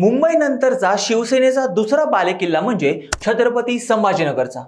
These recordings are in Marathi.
मुंबईनंतरचा शिवसेनेचा दुसरा बालेकिल्ला म्हणजे छत्रपती संभाजीनगरचा.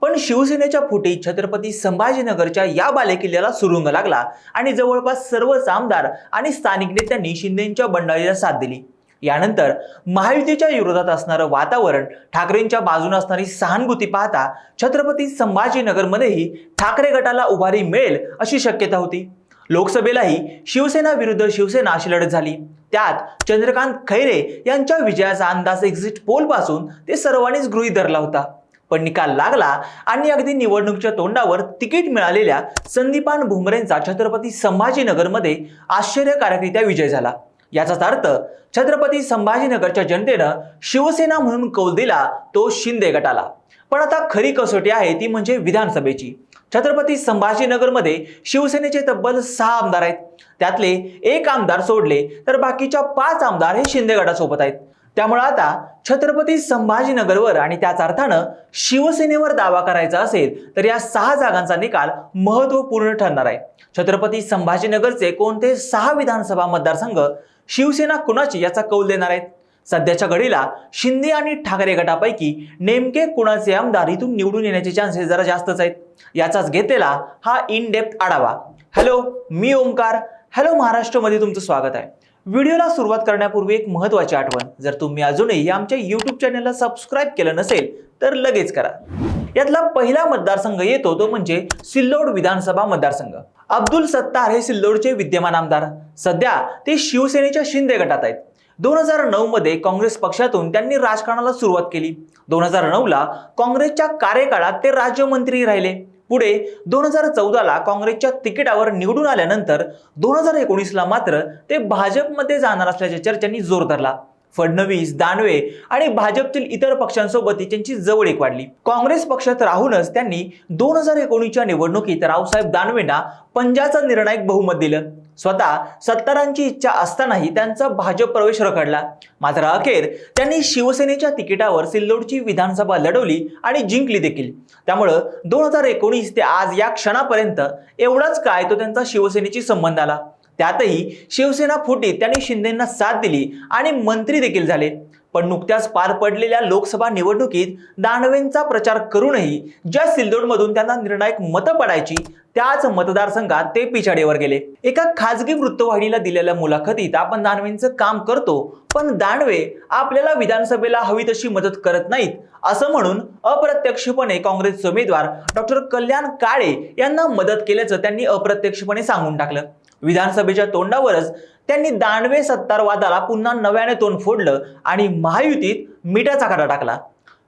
पण शिवसेनेच्या फुटी छत्रपती संभाजीनगरच्या या बालेकिल्ल्याला सुरुंग लागला आणि जवळपास सर्वच आमदार आणि स्थानिक नेत्यांनी शिंदेच्या बंडाळीला साथ दिली. यानंतर महायुतीच्या विरोधात असणारं वातावरण ठाकरेंच्या बाजूने असणारी सहानुभूती पाहता छत्रपती संभाजीनगरमध्येही ठाकरे गटाला उभारी मिळेल अशी शक्यता होती. लोकसभेलाही शिवसेना विरुद्ध शिवसेना अशी लढत झाली. त्यात चंद्रकांत खैरे यांच्या विजयाचा अंदाज एक्झिट पोलपासून ते सर्वांनीच गृहीत धरला होता. पण निकाल लागला आणि अगदी निवडणुकीच्या तोंडावर तिकीट मिळालेल्या संदीपान भुमरेंचा छत्रपती संभाजीनगरमध्ये आश्चर्यकारकरित्या विजय झाला. याचाच अर्थ छत्रपती संभाजीनगरच्या जनतेनं शिवसेना म्हणून कौल दिला तो शिंदे गटाला. पण आता खरी कसोटी आहे ती म्हणजे विधानसभेची. छत्रपती संभाजीनगरमध्ये शिवसेनेचे तब्बल सहा आमदार आहेत. त्यातले एक आमदार सोडले तर बाकीच्या पाच आमदार हे शिंदे गटासोबत आहेत. त्यामुळे आता छत्रपती संभाजीनगरवर आणि त्याच अर्थानं शिवसेनेवर दावा करायचा असेल तर या सहा जागांचा निकाल महत्त्वपूर्ण ठरणार आहे. छत्रपती संभाजीनगरचे कोणते सहा विधानसभा मतदारसंघ शिवसेना कुणाची याचा कौल देणार आहेत? सध्याच्या घडीला शिंदे आणि ठाकरे गटापैकी नेमके कुणाचे आमदार इथून निवडून येण्याचे चान्सेस जरा जास्तच आहेत. याचाच घेतलेला हा इन डेप्थ आढावा. हॅलो मी ओंकार. हॅलो महाराष्ट्रमध्ये तुमचं स्वागत आहे. व्हिडिओला सुरुवात करण्यापूर्वी एक महत्त्वाची आठवण. जर तुम्ही अजूनही आमच्या यूट्यूब चॅनलला सबस्क्राईब केलं नसेल तर लगेच करा. यातला पहिला मतदारसंघ येतो तो म्हणजे सिल्लोड विधानसभा मतदारसंघ. अब्दुल सत्तार हे सिल्लोडचे विद्यमान आमदार. सध्या ते शिवसेनेच्या शिंदे गटात आहेत. दोन हजार नऊमध्ये काँग्रेस पक्षातून त्यांनी राजकारणाला सुरुवात केली. दोन हजार नऊला काँग्रेसच्या कार्यकाळात ते राज्यमंत्री राहिले. पुढे दोन हजार चौदाला काँग्रेसच्या तिकिटावर निवडून आल्यानंतर दोन हजार एकोणीसला मात्र ते भाजपमध्ये जाणार असल्याच्या चर्चांनी जोर धरला. फडणवीस दानवे आणि भाजपतील इतर पक्षांसोबत त्यांची जवळीक वाढली. काँग्रेस पक्षात राहूनच त्यांनी दोन हजार एकोणीसच्या निवडणुकीत रावसाहेब दानवेंना पंजाचं निर्णायक बहुमत दिलं. स्वतः सत्तारांची इच्छा असतानाही त्यांचा भाजप प्रवेश रखडला. मात्र अखेर त्यांनी शिवसेनेच्या तिकिटावर सिल्लोडची विधानसभा लढवली आणि जिंकली देखील. त्यामुळं दोन हजार एकोणीस ते आज या क्षणापर्यंत एवढाच काय तो त्यांचा शिवसेनेशी संबंध आला. त्यातही शिवसेना फुटी त्यांनी शिंदेंना साथ दिली आणि मंत्री देखील झाले. पण नुकत्याच पार पडलेल्या लोकसभा निवडणुकीत दानवेंचा प्रचार करूनही ज्या सिल्लोडमधून त्यांना निर्णायक मतं पडायची त्याच मतदारसंघात ते पिछाडीवर गेले. एका खाजगी वृत्तवाहिनीला दिलेल्या मुलाखतीत आपण दानवेंचं काम करतो पण दानवे आपल्याला विधानसभेला हवी तशी मदत करत नाहीत असं म्हणून अप्रत्यक्षपणे काँग्रेसचे उमेदवार डॉक्टर कल्याण काळे यांना मदत केल्याचं त्यांनी अप्रत्यक्षपणे सांगून टाकलं. विधानसभेच्या तोंडावरच त्यांनी दानवे सत्तारवादाला पुन्हा नव्याने तोंड फोडलं आणि महायुतीत मिठाचा खडा टाकला.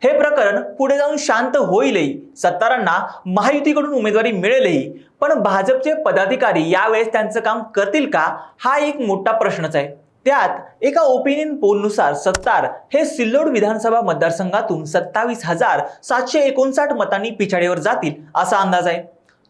हे प्रकरण पुढे जाऊन शांत होईलही. सत्तारांना महायुतीकडून उमेदवारी मिळेलही. पण भाजपचे पदाधिकारी यावेळेस त्यांचं काम करतील का? हा एक मोठा प्रश्नच आहे. त्यात एका ओपिनियन पोलनुसार सत्तार हे सिल्लोड विधानसभा मतदारसंघातून सत्तावीस हजार सातशे एकोणसाठ मतांनी पिछाडीवर जातील असा अंदाज आहे.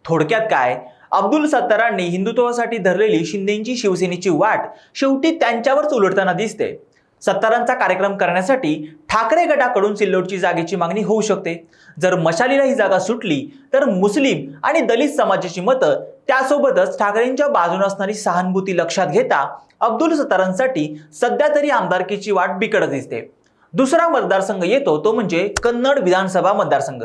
थोडक्यात काय? अब्दुल सत्तारांनी हिंदुत्वासाठी धरलेली शिंदेची शिवसेनेची वाट शेवटी त्यांच्यावरच उलटताना दिसते. सत्तारांचा कार्यक्रम करण्यासाठी ठाकरे गटाकडून सिल्लोडची जागेची मागणी होऊ शकते. जर मशालीला ही जागा सुटली तर मुस्लिम आणि दलित समाजाची मतं त्यासोबतच ठाकरेंच्या बाजूने असणारी सहानुभूती लक्षात घेता अब्दुल सत्तारांसाठी सध्या तरी आमदारकीची वाट बिकट दिसते. दुसरा मतदारसंघ येतो तो म्हणजे कन्नड विधानसभा मतदारसंघ.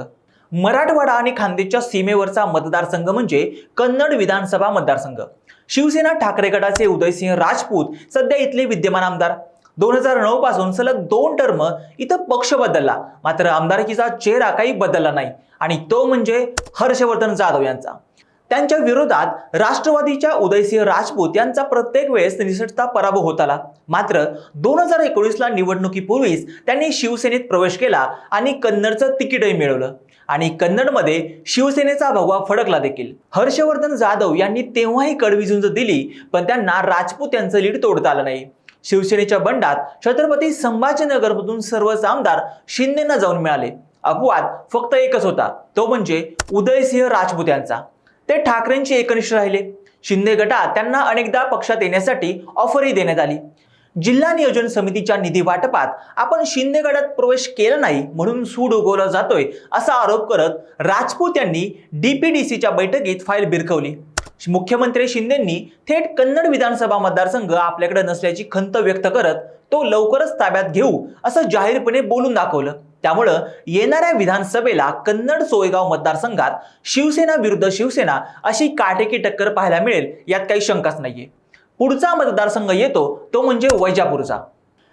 मराठवाडा आणि खानदेशच्या सीमेवरचा मतदारसंघ म्हणजे कन्नड विधानसभा मतदारसंघ. शिवसेना ठाकरे गटाचे उदयसिंह राजपूत सध्या इथले विद्यमान आमदार. दोन हजार नऊ पासून सलग दोन टर्म इथं पक्ष बदलला. मात्र आमदारकीचा चेहरा काही बदलला नाही. आणि तो म्हणजे हर्षवर्धन जाधव यांचा. त्यांच्या विरोधात राष्ट्रवादीच्या उदयसिंह राजपूत यांचा प्रत्येक वेळेस निसटता पराभव होत आला. मात्र दोन हजार एकोणीसला निवडणुकीपूर्वीच त्यांनी शिवसेनेत प्रवेश केला आणि कन्नडचं तिकीटही मिळवलं. आणि कन्नडमध्ये शिवसेनेचा भगवा फडकला देखील. हर्षवर्धन जाधव यांनी तेव्हाही कडवी झुंज दिली पण त्यांना राजपूत यांचं लीड तोडता आलं नाही. शिवसेनेच्या बंडात छत्रपती संभाजीनगरमधून सर्वच आमदार शिंदेना जाऊन मिळाले. अपवाद फक्त एकच होता तो म्हणजे उदयसिंह राजपूत यांचा. ते ठाकरेंचे एकनिष्ठ राहिले. शिंदे गटात त्यांना अनेकदा पक्षात येण्यासाठी ऑफरही देण्यात आली. जिल्हा नियोजन समितीच्या निधी वाटपात आपण शिंदे गटात प्रवेश केला नाही म्हणून सूड उगवला जातोय असा आरोप करत राजपूत यांनी डीपीडीसीच्या बैठकीत फाईल बिरकवली मुख्यमंत्री शिंदेंनी थेट कन्नड विधानसभा मतदारसंघ आपल्याकडे नसल्याची खंत व्यक्त करत तो लवकरच ताब्यात घेऊ असं जाहीरपणे बोलून दाखवलं. त्यामुळं येणाऱ्या विधानसभेला कन्नड सोयगाव मतदारसंघात शिवसेना विरुद्ध शिवसेना अशी काटेकी टक्कर पाहायला मिळेल यात काही शंकाच नाहीये. पुढचा मतदारसंघ येतो तो म्हणजे वैजापूरचा.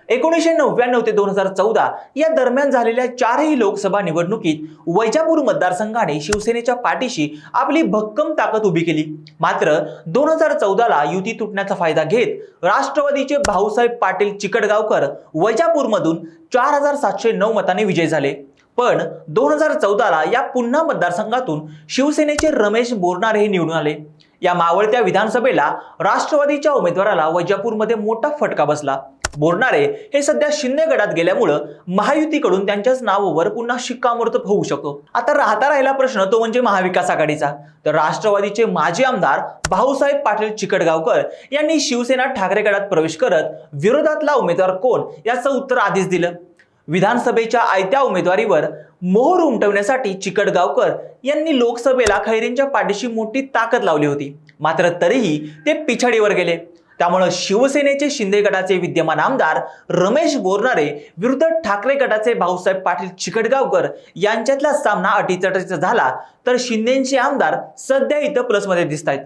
एकोणीसशे नव्याण्णव ते दोन हजार चौदा या दरम्यान झालेल्या चारही लोकसभा निवडणुकीत वैजापूर मतदारसंघाने शिवसेनेच्या पाठीशी आपली भक्कम ताकद उभी केली. मात्र दोन हजार चौदाला युती तुटण्याचा फायदा घेत राष्ट्रवादीचे भाऊसाहेब पाटील चिकटगावकर वैजापूरमधून चार हजार सातशे नऊ मताने विजय झाले. पण दोन हजार चौदाला या पुन्हा मतदारसंघातून शिवसेनेचे रमेश बोरणारे हे निवडून आले. या मावळत्या विधानसभेला राष्ट्रवादीच्या उमेदवाराला वैजापूरमध्ये मोठा फटका बसला. बोरणारे हे सध्या शिंदे गटात गेल्यामुळं महायुतीकडून त्यांच्याच नावावर पुन्हा शिक्कामोर्तब होऊ शकतो आता राहता राहिला प्रश्न तो म्हणजे महाविकास आघाडीचा. तर राष्ट्रवादीचे माजी आमदार भाऊसाहेब पाटील चिकटगावकर यांनी शिवसेना ठाकरे गटात प्रवेश करत विरोधातला उमेदवार कोण याचं उत्तर आधीच दिलं. विधानसभेच्या आयत्या उमेदवारीवर मोहर उमटवण्यासाठी चिकटगावकर यांनी लोकसभेला खैरेंच्या पाठीशी मोठी ताकद लावली होती. मात्र तरीही ते पिछाडीवर गेले. त्यामुळं शिवसेनेचे शिंदे गटाचे विद्यमान आमदार रमेश बोरनारे विरुद्ध ठाकरे गटाचे भाऊसाहेब पाटील चिकटगावकर यांच्यातला सामना अटीचटीचा झाला तर शिंदेचे आमदार सध्या इथं प्लसमध्ये दिसत आहेत.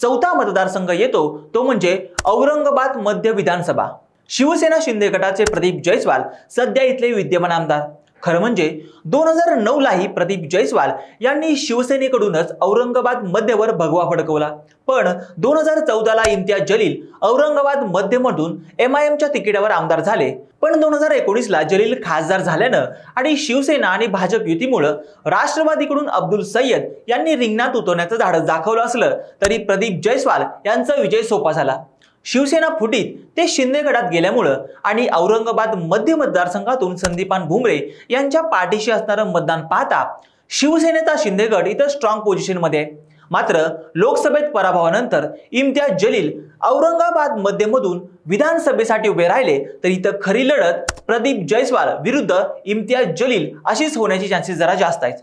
चौथा मतदारसंघ येतो तो म्हणजे औरंगाबाद मध्य विधानसभा. शिवसेना शिंदे गटाचे प्रदीप जयस्वाल सध्या इथले विद्यमान आमदार. खरं म्हणजे दोन हजार नऊलाही प्रदीप जयस्वाल यांनी शिवसेनेकडूनच औरंगाबाद मध्यवर भगवा फडकवला. पण दोन हजार चौदाला इम्तियाज जलील औरंगाबाद मध्यमधून एम आय एमच्या तिकिटावर आमदार झाले. पण दोन हजार एकोणीसला जलील खासदार झाल्यानं आणि शिवसेना आणि भाजप युतीमुळं राष्ट्रवादीकडून अब्दुल सय्यद यांनी रिंगणात उतरण्याचं धाडस दाखवलं असलं तरी प्रदीप जयस्वाल यांचा विजय सोपा झाला. शिवसेना फुटीत ते शिंदेगडात गेल्यामुळं आणि औरंगाबाद मध्य मतदारसंघातून संदीपान भुमरे यांच्या पाठीशी असणारं मतदान पाहता शिवसेनेचा शिंदेगड इथं स्ट्रॉंग पोझिशनमध्ये आहे. मात्र लोकसभेत पराभवानंतर इम्तियाज जलील औरंगाबाद मध्यमधून विधानसभेसाठी उभे राहिले तर इथं खरी लढत प्रदीप जयस्वाल विरुद्ध इम्तियाज जलील अशीच होण्याची चान्सेस जरा जास्त आहेत.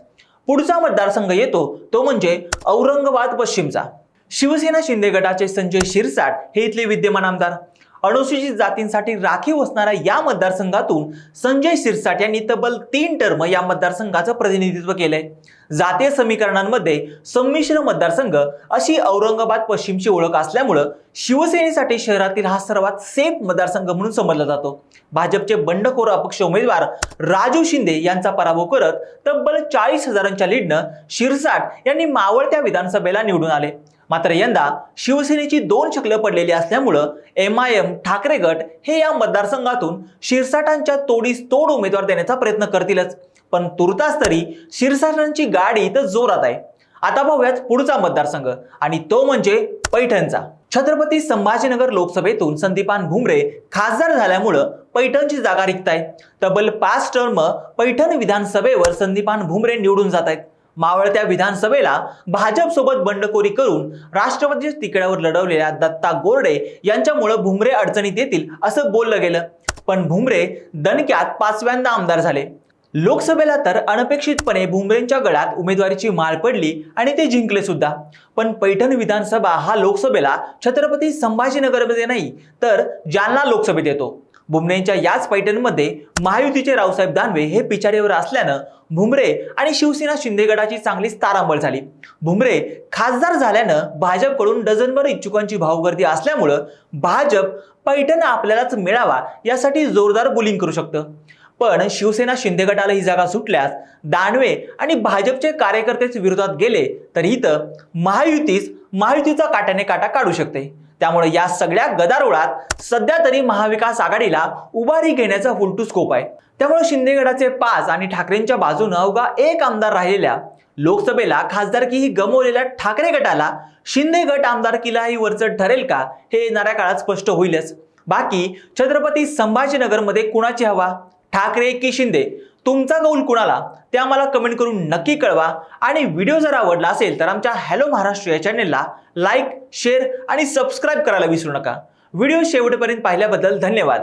पुढचा मतदारसंघ येतो तो म्हणजे औरंगाबाद पश्चिमचा. शिवसेना शिंदे गटाचे संजय शिरसाट हे इथले विद्यमान आमदार. अनुसूचित जातींसाठी राखीव असणाऱ्या या मतदारसंघातून संजय शिरसाट यांनी तब्बल तीन टर्म या मतदारसंघाचं प्रतिनिधित्व केलंय. जातीय समीकरणांमध्ये संमिश्र मतदारसंघ अशी औरंगाबाद पश्चिमची ओळख असल्यामुळं शिवसेनेसाठी शहरातील हा सर्वात सेफ मतदारसंघ म्हणून समजला जातो. भाजपचे बंडखोर अपक्ष उमेदवार राजू शिंदे यांचा पराभव करत तब्बल चाळीस हजारांच्या लीडनं शिरसाट यांनी मावळत्या विधानसभेला निवडून आले. मात्र यंदा शिवसेनेची दोन शकलं पडलेली असल्यामुळं एम आय एम ठाकरे गट हे या मतदारसंघातून शिरसाटांच्या तोडीस तोड उमेदवार देण्याचा प्रयत्न करतीलच. पण तुर्तास तरी शिरसाटांची गाडी इथं जोरात आहे. आता पाहूयात पुढचा मतदारसंघ आणि तो म्हणजे पैठणचा. छत्रपती संभाजीनगर लोकसभेतून संदीपान भुमरे खासदार झाल्यामुळं पैठणची जागा रिक्त आहे. तब्बल पाच टर्म पैठण विधानसभेवर संदीपान भुमरे निवडून जात आहेत. मावळत्या विधानसभेला भाजपसोबत बंडखोरी करून राष्ट्रवादीच्या तिकड्यावर लढवलेल्या दत्ता गोरडे यांच्यामुळं भुमरे अडचणीत येतील असं बोललं गेलं. पण भुमरे दणक्यात पाचव्यांदा आमदार झाले. लोकसभेला तर अनपेक्षितपणे भुमरेंच्या गळ्यात उमेदवारीची माळ पडली आणि ते जिंकले सुद्धा. पण पैठण विधानसभा हा लोकसभेला छत्रपती संभाजीनगरमध्ये नाही तर जालना लोकसभेत येतो. भुमरेंच्या याच पैठणमध्ये महायुतीचे रावसाहेब दानवे हे पिछाडीवर असल्यानं भुमरे आणि शिवसेना शिंदे गटाची चांगलीच तारांबळ झाली. भुमरे खासदार झाल्यानं भाजपकडून डझनभर इच्छुकांची भावगर्दी असल्यामुळं भाजप पैठण आपल्यालाच मिळावा यासाठी जोरदार बुलिंग करू शकतं. पण शिवसेना शिंदे गटाला ही जागा सुटल्यास दानवे आणि भाजपचे कार्यकर्तेच विरोधात गेले तर इथं महायुतीच महायुतीचा काट्याने काटा काढू शकते. त्यामुळे या सगळ्या गदारोळात सध्या तरी महाविकास आघाडीला उभारी घेण्याचा फुलटू स्कोप आहे. त्यामुळे शिंदे गटाचे पाच आणि ठाकरेंच्या बाजूनं अवघा एक आमदार राहिलेल्या लोकसभेला खासदारकी ही गमवलेल्या ठाकरे गटाला शिंदे गट आमदारकीलाही वरचढ ठरेल का हे येणाऱ्या काळात स्पष्ट होईलच. बाकी छत्रपती संभाजीनगरमध्ये कुणाची हवा? ठाकरे की शिंदे? तुमचा कौल कुणाला? ते आम्हाला कमेंट करून नक्की कळवा. आणि व्हिडिओ जर आवडला असेल तर आमच्या हॅलो महाराष्ट्र या चॅनेलला लाईक शेअर आणि सबस्क्राईब करायला विसरू नका. व्हिडिओ शेवटपर्यंत पाहिल्याबद्दल धन्यवाद.